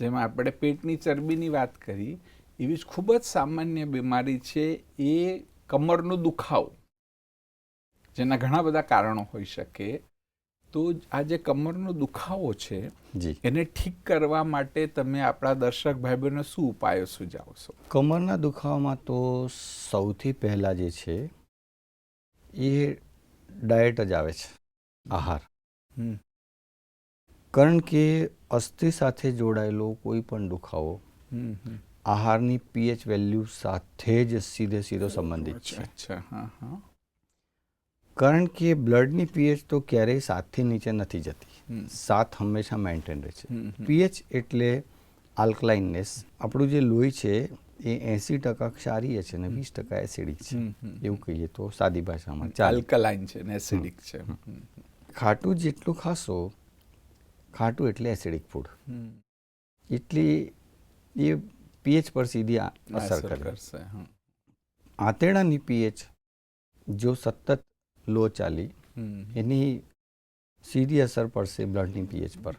જેમાં આપણે પેટની ચરબીની વાત કરી એવી જ ખૂબ જ સામાન્ય બીમારી છે એ કમરનો દુખાવો. જેના ઘણા બધા કારણો હોઈ શકે. તો આ જે કમરનો દુખાવો છે જી. એને ઠીક કરવા માટે તમે આપણા દર્શક ભાઈ બહેનો શું ઉપાયો સુજાવશો કમરના દુખાવામાં તો સૌથી પહેલાં જે છે એ ડાયટ જ આવે છે આહાર. હમ. કારણ કે અસ્થિ સાથે જોડાયેલો કોઈ પણ દુખાવો. આહારની પીએચ વેલ્યુ સાથે જ સીધે સીધો સંબંધિત છે. અચ્છા હા હા. કારણ કે બ્લડની પીએચ તો ક્યારેય સાતથી નીચે નથી જતી. સાત હંમેશા મેન્ટેન રહે છે. પીએચ એટલે આલ્કલાઇનનેસ આપણું જે લોહી છે એ એંસી ટકા ક્ષારીય છે અને વીસ ટકા એસિડિક છે. એવું કહીએ તો સાદી ભાષામાં. આલ્કલાઇન છે ને એસિડિક છે. ખાટું જેટલું ખાશો ખાટું એટલે એસિડિક ફૂડ એટલી એ પીએચ પર સીધી અસર કરશે. આંતરડાની પીએચ જો સતત લો ચાલી એની સીધી અસર પડશે બ્લડની પીએચ પર.